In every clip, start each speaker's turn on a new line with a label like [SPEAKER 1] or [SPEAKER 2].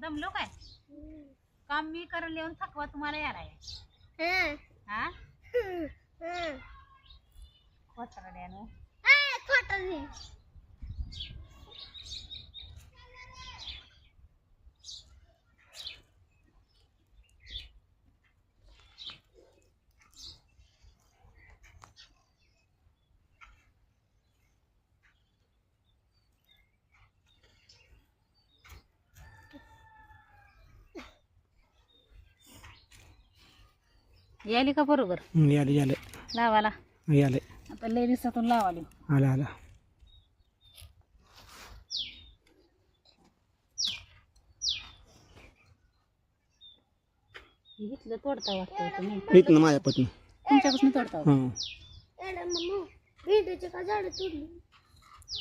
[SPEAKER 1] दमलो काय काम मी करायला येऊन थकवा तुम्हाला आहे. हा खोटरड्यानं. यायली का बरोबर?
[SPEAKER 2] याले याले.
[SPEAKER 1] लावाला
[SPEAKER 2] याले.
[SPEAKER 1] आता लय दिवसातून लावाली
[SPEAKER 2] आला आला.
[SPEAKER 1] घेतलं तोडता वाटतं तुम्ही
[SPEAKER 2] माझ्या पत्नी.
[SPEAKER 1] तुमच्यापासून तोडता वाटतं.
[SPEAKER 2] हां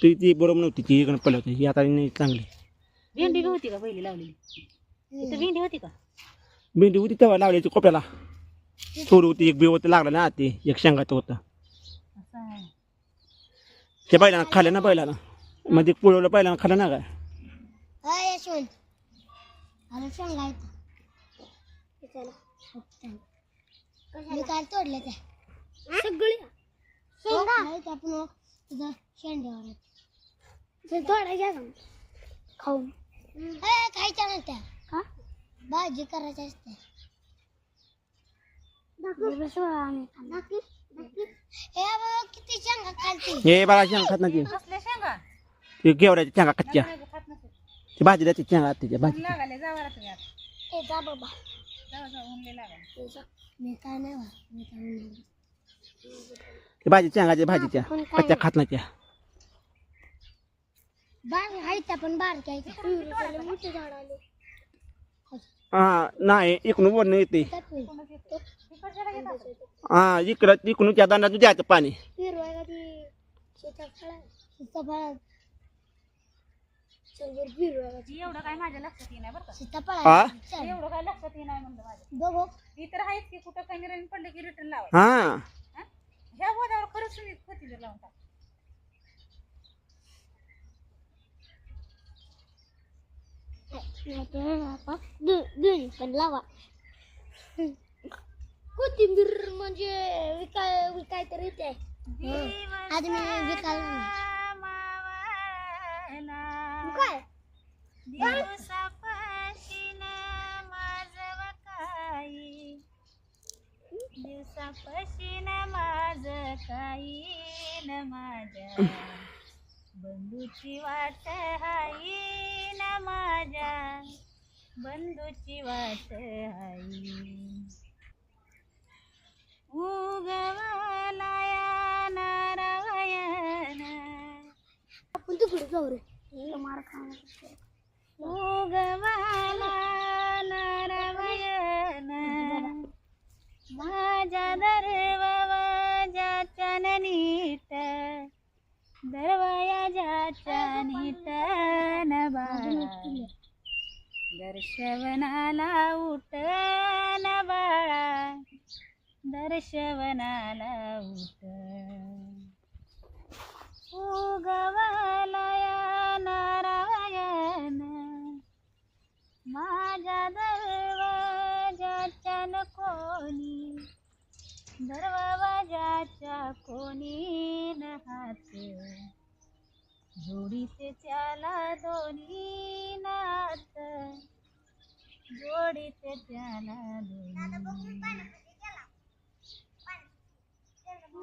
[SPEAKER 2] ती ती बरोबर नव्हती ती इकडं पडली होती. ही आता नाही चांगली.
[SPEAKER 1] भेंडी बी होती का पहिली लावलेली? इथं भेंडी होती का?
[SPEAKER 2] भेंडी होती तेव्हा लावल्याची कोप्याला. थोडी होती एक बी होती लागला ना ते एक शेंगाचं होतं.
[SPEAKER 1] असं आहे
[SPEAKER 2] त्या बैलानं खाल्लं ना बैलानं मध्ये पुळवलं बैलानं खाल्लं ना काय?
[SPEAKER 3] मी काय तोडले ते सगळी? शेंगा? आपण तुझं शेंड्यावर ते तोडायच्या खाऊन. खायच्या नाही त्या का भाजी करायची असते हे बघ किती शेंगा खालती
[SPEAKER 2] हे बाळा शेंगा खात नाही
[SPEAKER 1] कसल्या शेंगा?
[SPEAKER 2] ते गेवऱ्याच्या शेंगा कच्च्या.
[SPEAKER 1] नाही गं, खात नसेल.
[SPEAKER 2] ते भाजी द्यायची शेंगा भाजी.
[SPEAKER 1] लागायला जावा तुम्ही आता
[SPEAKER 3] ए जा बाबा.
[SPEAKER 1] जावा जावा ऊन लय लागायला
[SPEAKER 3] मी काय नाही बा. मी काय नाही
[SPEAKER 2] ते भाजी शेंगाच्या भाजीच्या. कच्च्या खात नाही त्या.
[SPEAKER 3] बार हायच्या पण बारक्या आहेत. मोठे झाड आले.
[SPEAKER 2] हा नाही इकडून वरण येते. हा इकडं इकडून त्या दांडातून द्यायचं पाणी.
[SPEAKER 3] हिरवाय का ती सीताफळ सीताफळ समोर हिरवाय का
[SPEAKER 1] जी एवढं काय माझ्या लक्षात येणार बरं का.
[SPEAKER 3] सीताफळ
[SPEAKER 2] हा?
[SPEAKER 3] आहे.
[SPEAKER 1] एवढं काय लक्षात येणार म्हणलं माझ्या.
[SPEAKER 3] बघू.
[SPEAKER 1] ती तर आहेच की कुठं काही निराणी पडले की रिटर्न लावा
[SPEAKER 2] हा.
[SPEAKER 1] ह्या बोधावर खरंच तुम्ही होती जर लावून टाक.
[SPEAKER 3] दोन्ही पण लावा. कोथिंबीर म्हणजे विकाय विकाय तर येते आज मी विकायला नाही. काय
[SPEAKER 1] दिवसापाशीन माझं काही दिवसापाशीन माझं काही न माझ्या बंधूची वाट हाई न माझ्या बंधूची वाट हाई उगवलाया नारायण
[SPEAKER 3] आपण तिकडे जाऊ रे. मार खाणार
[SPEAKER 1] उगवाला नारायण माझ्या दरवाजाच्या नीट दरवाजाच्या नीट न बाळा दर्शवनाला उठ न बाळा. दर्शवनाला उत उगवालया नारायण माझ्या दरवाजाच्या न कोणी दरवाजाच्या कोणी न जोडीचे त्याला दोन्ही नात. जोडीचे त्याला दोन्ही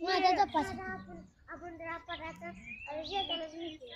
[SPEAKER 1] माझ्या जपास आपण रापाटाचा शेतालाच मिळतो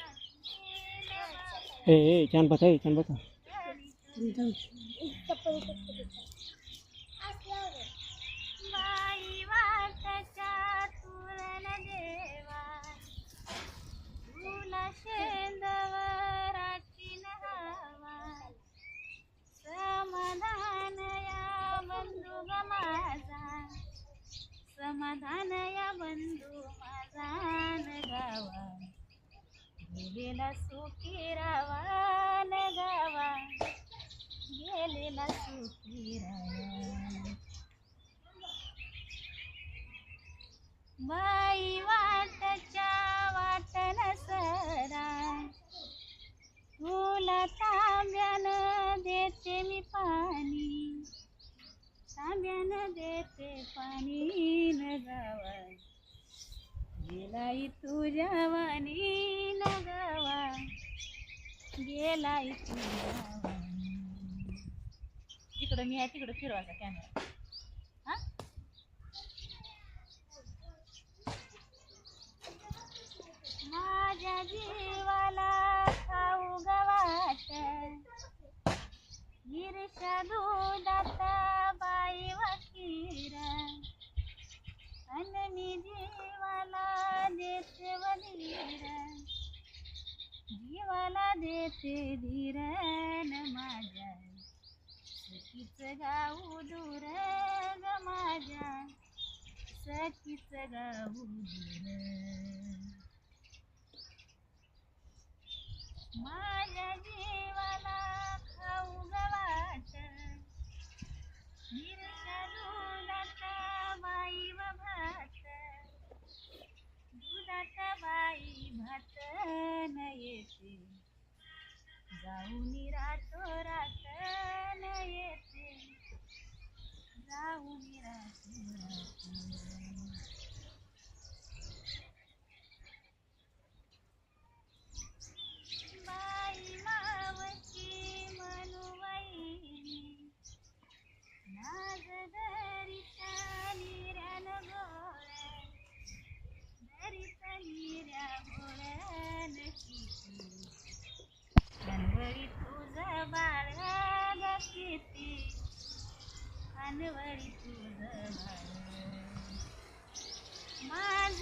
[SPEAKER 1] गेलेला सुखी रावा न गावा. गेलेला सुखी रावा बाई वाटच्या वाटन गेलाय तुझ्या जिकडं मी आहे तिकडं फिरवायचा कॅमेरा हा? माझ्या जीवाला खाऊ गवात गिरशा दुधाता बाई वकीर अन मी जीवाला देश वधीर. देते धीरन माझ्या. सखीच गाऊ दूर ग माझ्या. सखीच गाऊ दूर. माझ्या जीवाला खाऊ गवाट बाई व भात. दुधाचा बाई भात न येते. जाऊन रातो रात न येते. जाऊन रातो अनवळी तुझं बाळ